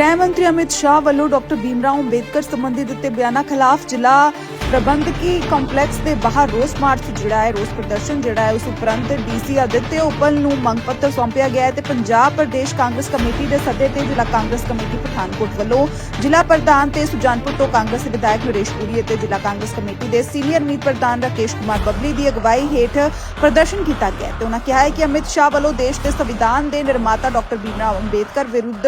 ਗ੍ਰਹਿ ਮੰਤਰੀ ਅਮਿਤ ਸ਼ਾਹ ਵੱਲੋਂ ਡਾਕਟਰ ਭੀਮਰਾਓ ਅੰਬੇਦਕਰ ਸੰਬੰਧੀ ਦਿੱਤੇ ਬਿਆਨਾਂ ਖਿਲਾਫ ਜ਼ਿਲ੍ਹਾ ਪ੍ਰਬੰਧਕੀ ਕੰਪਲੈਕਸ ਦੇ ਬਾਹਰ ਰੋਸ ਮਾਰਚ ਜਿਹੜਾ ਹੈ, ਰੋਸ ਪ੍ਰਦਰਸ਼ਨ ਜਿਹੜਾ ਹੈ, ਉਸ ਉਪਰੰਤ ਡੀਸੀ ਆਦਿਤਿਆ ਉਪਲ ਨੂੰ ਮੰਗ ਪੱਤਰ ਸੌਂਪਿਆ ਗਿਆ ਹੈ ਤੇ ਪੰਜਾਬ ਪ੍ਰਦੇਸ਼ ਕਾਂਗਰਸ ਕਮੇਟੀ ਦੇ ਸੱਦੇ ਤੇ ਜ਼ਿਲ੍ਹਾ ਕਾਂਗਰਸ ਕਮੇਟੀ ਪਠਾਨਕੋਟ ਵੱਲੋਂ ਜ਼ਿਲ੍ਹਾ ਪ੍ਰਧਾਨ ਤੇ ਸੁਜਾਨਪੁਰ ਤੋਂ ਕਾਂਗਰਸ ਵਿਧਾਇਕ ਨਰੇਸ਼ ਪੁਰੀ ਅਤੇ ਜ਼ਿਲ੍ਹਾ ਕਾਂਗਰਸ ਕਮੇਟੀ ਦੇ ਸੀਨੀਅਰ ਮੀਤ ਪ੍ਰਧਾਨ ਰਾਕੇਸ਼ ਕੁਮਾਰ ਬੱਬਲੀ ਦੀ ਅਗਵਾਈ ਹੇਠ ਪ੍ਰਦਰਸ਼ਨ ਕੀਤਾ ਗਿਆ ਤੇ ਉਹਨਾਂ ਕਿਹਾ ਹੈ ਕਿ ਅਮਿਤ ਸ਼ਾਹ ਵੱਲੋਂ ਦੇਸ਼ ਦੇ ਸੰਵਿਧਾਨ ਦੇ ਨਿਰਮਾਤਾ ਡਾਕਟਰ ਭੀਮਰਾਓ ਅੰਬੇਦਕਰ ਵਿਰੁੱਧ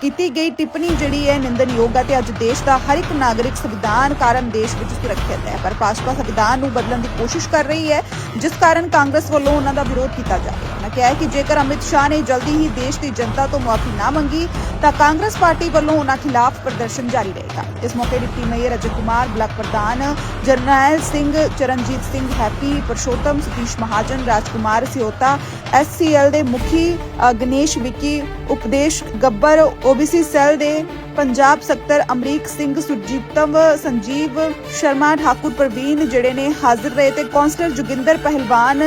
ਕੀਤੀ ਗਈ ਟਿੱਪਣੀ ਜਿਹੜੀ ਹੈ ਨਿੰਦਨਯੋਗ ਹੈ ਤੇ ਅੱਜ ਦੇਸ਼ ਦਾ ਹਰ ਇੱਕ ਨਾਗਰਿਕ ਸੰਵਿਧਾਨ ਕਾਰਨ ਦੇਸ਼ ਵਿੱਚ ਸੁਰੱਖਿਅਤ ਹੈ। ਪਰ ਭਾਜਪਾ ਸੰਵਿਧਾਨ ਨੂੰ ਬਦਲਣ ਦੀ ਕੋਸ਼ਿਸ਼ ਕਰ ਰਹੀ ਹੈ, ਜਿਸ ਕਾਰਨ ਕਾਂਗਰਸ ਵੱਲੋਂ ਉਹਨਾਂ ਦਾ ਵਿਰੋਧ ਕੀਤਾ ਜਾ ਰਿਹਾ ਹੈ। ਕਿਹਾ ਹੈ ਕਿ ਜੇਕਰ ਅਮਿਤ ਸ਼ਾਹ ਨੇ ਜਲਦੀ ਹੀ ਦੇਸ਼ ਦੀ ਜਨਤਾ ਤੋਂ ਮੁਆਫੀ ਨਾ ਮੰਗੀ, ਤਾਂ ਕਾਂਗਰਸ ਪਾਰਟੀ ਵੱਲੋਂ ਉਹਨਾਂ ਖਿਲਾਫ ਪ੍ਰਦਰਸ਼ਨ ਜਾਰੀ ਰਹੇਗਾ। ਇਸ ਮੌਕੇ deputy mayor Ajay Kumar, block ਪ੍ਰਧਾਨ ਜਰਨੈਲ ਸਿੰਘ ਚਰਨਜੀਤ ਸਿੰਘ, ਹੈਪੀ ਪਰਸ਼ੋਤਮ, ਸਤੀਸ਼ ਮਹਾਜਨ, ਰਾਜਕੁਮਾਰ ਸਿਓਤਾ ਐਸਸੀਐਲ ਦੇ ਮੁਖੀ ਗਣੇਸ਼ ਵਿੱਕੀ, ਉਪਦੇਸ਼ ਗੱਬਰ ਓਬੀਸੀ ਸੈੱਲ ਦੇ ਪੰਜਾਬ ਸਕੱਤਰ ਅਮਰੀਕ ਸਿੰਘ, ਸੁਰਜੀਤਮ, ਸੰਜੀਵ ਸ਼ਰਮਾ, ਠਾਕੁਰ ਪ੍ਰਵੀਨ ਜਿਹੜੇ ਨੇ ਹਾਜ਼ਰ ਰਹੇ ਤੇ ਕੌਂਸਲਰ ਜੋਗਿੰਦਰ ਪਹਿਲਵਾਨ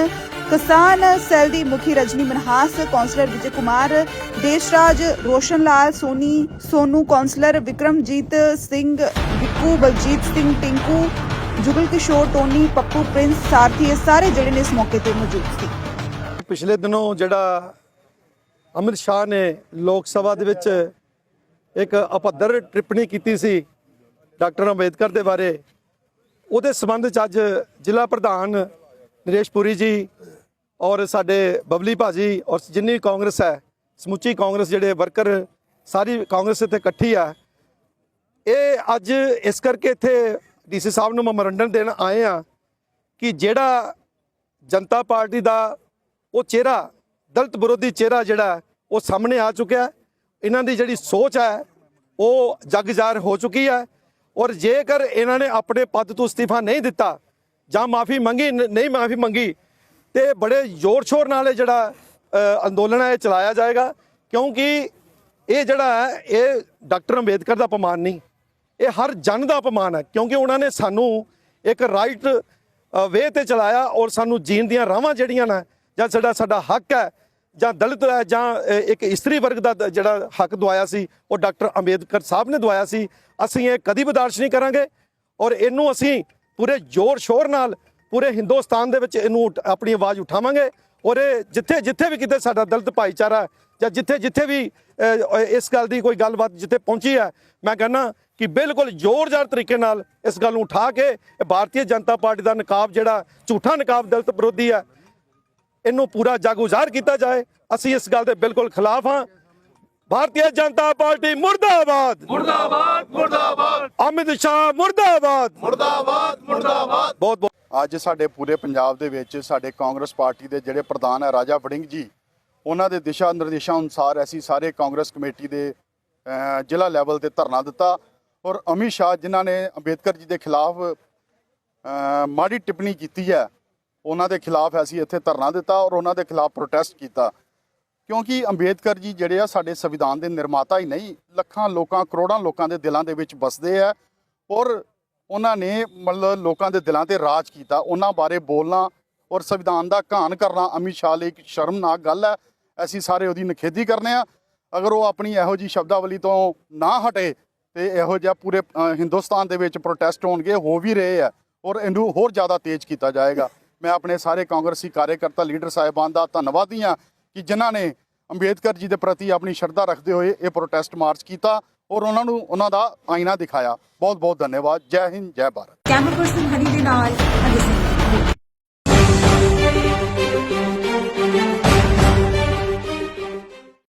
ਕਿਸਾਨ ਸੈੱਲ ਦੀ ਮੁਖੀ Rajni Manhas, councillor Vijay Kumar, Deshraj Roshan Lal Soni Sonu, councillor Vikramjit Singh Viku, Baljit Singh Tinku, Jugal Kishore, Tony, Pappu, Prince, Sarthi, ਇਹ ਸਾਰੇ ਜਿਹੜੇ ਨੇ ਇਸ ਮੌਕੇ ਤੇ ਮੌਜੂਦ ਸੀ। ਪਿਛਲੇ ਦਿਨੋਂ ਜਿਹੜਾ ਅਮਿਤ ਸ਼ਾਹ ਨੇ ਲੋਕ ਸਭਾ ਦੇ ਵਿੱਚ ਇੱਕ ਅਪੱਧਰ ਟਿੱਪਣੀ ਕੀਤੀ ਸੀ ਡਾਕਟਰ ਅੰਬੇਦਕਰ ਦੇ ਬਾਰੇ, ਉਹਦੇ ਸੰਬੰਧ ਚ ਅੱਜ ਜ਼ਿਲ੍ਹਾ ਪ੍ਰਧਾਨ ਨਰੇਸ਼ ਪੁਰੀ ਜੀ ਔਰ ਸਾਡੇ ਬਬਲੀ ਭਾਜੀ ਔਰ ਜਿੰਨੀ ਵੀ ਕਾਂਗਰਸ ਹੈ, ਸਮੁੱਚੀ ਕਾਂਗਰਸ ਜਿਹੜੇ ਵਰਕਰ, ਸਾਰੀ ਕਾਂਗਰਸ ਇੱਥੇ ਇਕੱਠੀ ਆ। ਇਹ ਅੱਜ ਇਸ ਕਰਕੇ ਇੱਥੇ ਡੀਸੀ ਸਾਹਿਬ ਨੂੰ ਮੈਮੋਰੰਡਮ ਦੇਣ ਆਏ ਆ ਕਿ ਜਿਹੜਾ ਜਨਤਾ ਪਾਰਟੀ ਦਾ ਉਹ ਚਿਹਰਾ, ਦਲਤ ਵਿਰੋਧੀ ਚਿਹਰਾ ਜਿਹੜਾ, ਉਹ ਸਾਹਮਣੇ ਆ ਚੁੱਕਿਆ। ਇਹਨਾਂ ਦੀ ਜਿਹੜੀ ਸੋਚ ਹੈ, ਉਹ ਜਗ ਜ਼ਾਹਰ ਹੋ ਚੁੱਕੀ ਹੈ। ਔਰ ਜੇਕਰ ਇਹਨਾਂ ਨੇ ਆਪਣੇ ਪਦ ਤੋਂ ਅਸਤੀਫਾ ਨਹੀਂ ਦਿੱਤਾ ਜਾਂ ਮਾਫੀ ਮੰਗੀ ਨਹੀਂ ਮਾਫੀ ਮੰਗੀ ਤੇ ਬੜੇ ਜ਼ੋਰ ਸ਼ੋਰ ਨਾਲ ਇਹ ਜਿਹੜਾ ਅੰਦੋਲਨ ਹੈ, ਇਹ ਚਲਾਇਆ ਜਾਏਗਾ। ਕਿਉਂਕਿ ਇਹ ਜਿਹੜਾ ਹੈ, ਇਹ ਡਾਕਟਰ ਅੰਬੇਦਕਰ ਦਾ ਅਪਮਾਨ ਨਹੀਂ। ਇਹ ਹਰ ਜਨ ਦਾ ਅਪਮਾਨ ਹੈ, ਕਿਉਂਕਿ ਉਹਨਾਂ ਨੇ ਸਾਨੂੰ ਇੱਕ ਰਾਈਟ ਵੇ ਤੇ ਚਲਾਇਆ ਔਰ ਸਾਨੂੰ ਜੀਣ ਦੀਆਂ ਰਾਹਾਂ ਜਿਹੜੀਆਂ ਨੇ, ਜਾਂ ਸਾਡਾ ਸਾਡਾ ਹੱਕ ਹੈ, ਜਾਂ ਦਲਿਤ ਹੈ, ਜਾਂ ਇੱਕ ਇਸਤਰੀ ਵਰਗ ਦਾ ਜਿਹੜਾ ਹੱਕ ਦਵਾਇਆ ਸੀ, ਉਹ ਡਾਕਟਰ ਅੰਬੇਦਕਰ ਸਾਹਿਬ ਨੇ ਦਵਾਇਆ ਸੀ। ਅਸੀਂ ਇਹ ਕਦੀ ਬਰਦਾਸ਼ਤ ਨਹੀਂ ਕਰਾਂਗੇ ਔਰ ਇਹਨੂੰ ਅਸੀਂ ਪੂਰੇ ਜ਼ੋਰ ਸ਼ੋਰ ਨਾਲ ਪੂਰੇ ਹਿੰਦੁਸਤਾਨ ਦੇ ਵਿੱਚ ਇਹਨੂੰ ਆਪਣੀ ਆਵਾਜ਼ ਉਠਾਵਾਂਗੇ ਔਰ ਇਹ ਜਿੱਥੇ ਜਿੱਥੇ ਵੀ ਕਿਤੇ ਸਾਡਾ ਦਲਿਤ ਭਾਈਚਾਰਾ ਜਾਂ ਜਿੱਥੇ ਜਿੱਥੇ ਵੀ ਇਸ ਗੱਲ ਦੀ ਕੋਈ ਗੱਲਬਾਤ ਜਿੱਥੇ ਪਹੁੰਚੀ ਹੈ, ਮੈਂ ਕਹਿੰਦਾ ਕਿ ਬਿਲਕੁਲ ਜ਼ੋਰਦਾਰ ਤਰੀਕੇ ਨਾਲ ਇਸ ਗੱਲ ਨੂੰ ਉਠਾ ਕੇ ਇਹ ਭਾਰਤੀ ਜਨਤਾ ਪਾਰਟੀ ਦਾ ਨਕਾਬ ਜਿਹੜਾ ਝੂਠਾ ਨਕਾਬ ਦਲਿਤ ਵਿਰੋਧੀ ਹੈ, ਇਹਨੂੰ ਪੂਰਾ ਜਾਗੂਜ਼ਾਰ ਕੀਤਾ ਜਾਏ। ਅਸੀਂ ਇਸ ਗੱਲ ਦੇ ਬਿਲਕੁਲ ਖਿਲਾਫ ਹਾਂ। ਭਾਰਤੀ ਜਨਤਾ ਪਾਰਟੀ ਮੁਰਦਾਬਾਦ ਮੁਰਦਾਬਾਦ! ਅਮਿਤ ਸ਼ਾਹ ਮੁਰਦਾਬਾਦ। ਮੁਰਦਾਬਾਦ ਮੁਰਦਾਬਾਦ। ਬਹੁਤ ਬਹੁਤ ਅੱਜ ਸਾਡੇ ਪੂਰੇ ਪੰਜਾਬ ਦੇ ਵਿੱਚ ਸਾਡੇ ਕਾਂਗਰਸ ਪਾਰਟੀ ਦੇ ਜਿਹੜੇ ਪ੍ਰਧਾਨ ਹੈ ਰਾਜਾ ਵੜਿੰਗ ਜੀ ਉਹਨਾਂ ਦੇ ਦਿਸ਼ਾ ਨਿਰਦੇਸ਼ਾਂ ਅਨੁਸਾਰ ਅਸੀਂ ਸਾਰੇ ਕਾਂਗਰਸ ਕਮੇਟੀ ਦੇ ਜ਼ਿਲ੍ਹਾ ਲੈਵਲ ਤੇ ਧਰਨਾ ਦਿੱਤਾ ਔਰ ਅਮਿਤ ਸ਼ਾਹ ਜਿਨ੍ਹਾਂ ਨੇ ਅੰਬੇਦਕਰ ਜੀ ਦੇ ਖਿਲਾਫ ਮਾੜੀ ਟਿੱਪਣੀ ਕੀਤੀ ਹੈ ਉਹਨਾਂ ਦੇ ਖਿਲਾਫ ਅਸੀਂ ਇੱਥੇ ਧਰਨਾ ਦਿੱਤਾ ਔਰ ਉਹਨਾਂ ਦੇ ਖਿਲਾਫ ਪ੍ਰੋਟੈਸਟ ਕੀਤਾ। ਕਿਉਂਕਿ ਅੰਬੇਦਕਰ ਜੀ ਜਿਹੜੇ ਆ ਸਾਡੇ ਸੰਵਿਧਾਨ ਦੇ ਨਿਰਮਾਤਾ ਹੀ ਨਹੀਂ ਲੱਖਾਂ ਲੋਕਾਂ ਕਰੋੜਾਂ ਲੋਕਾਂ ਦੇ ਦਿਲਾਂ ਦੇ ਵਿੱਚ ਵਸਦੇ ਆ ਔਰ ਉਹਨਾਂ ਨੇ ਮਤਲਬ ਲੋਕਾਂ ਦੇ ਦਿਲਾਂ ਤੇ ਰਾਜ ਕੀਤਾ। ਉਹਨਾਂ ਬਾਰੇ ਬੋਲਣਾ ਔਰ ਸੰਵਿਧਾਨ ਦਾ ਘਾਣ ਕਰਨਾ ਅਮਿਤ ਸ਼ਾਹ ਲਈ ਇੱਕ ਸ਼ਰਮਨਾਕ ਗੱਲ ਹੈ। ਅਸੀਂ ਸਾਰੇ ਉਹਦੀ ਨਿਖੇਧੀ ਕਰਨੇ ਆ। ਅਗਰ ਉਹ ਆਪਣੀ ਇਹੋ ਜੀ ਸ਼ਬਦਾਵਲੀ ਤੋਂ ਨਾ ਹਟੇ ਤੇ ਇਹੋ ਜਿਹਾ ਪੂਰੇ ਹਿੰਦੁਸਤਾਨ ਦੇ ਵਿੱਚ ਪ੍ਰੋਟੈਸਟ ਹੋਣਗੇ, ਹੋ ਵੀ ਰਹੇ ਆ ਔਰ ਇਹਨੂੰ ਹੋਰ ਜ਼ਿਆਦਾ ਤੇਜ਼ ਕੀਤਾ ਜਾਏਗਾ। ਮੈਂ ਆਪਣੇ ਸਾਰੇ ਕਾਂਗਰਸੀ ਕਾਰਜਕਰਤਾ ਲੀਡਰ ਸਾਹਿਬਾਨ ਦਾ ਧੰਨਵਾਦੀ ਹਾਂ ਕਿ ਜਿਨ੍ਹਾਂ ਨੇ ਅੰਬੇਦਕਰ ਜੀ ਦੇ ਪ੍ਰਤੀ ਆਪਣੀ ਸ਼ਰਧਾ ਰੱਖਦੇ ਹੋਏ ਇਹ ਪ੍ਰੋਟੈਸਟ ਮਾਰਚ ਕੀਤਾ। ਔਰ ਉਹਨਾਂ ਨੂੰ ਉਹਨਾਂ ਦਾ ਆਇਨਾ ਦਿਖਾਇਆ। ਬਹੁਤ ਬਹੁਤ ਧੰਨਵਾਦ। ਜੈ ਹਿੰਦ, ਜੈ ਭਾਰਤ। Camera person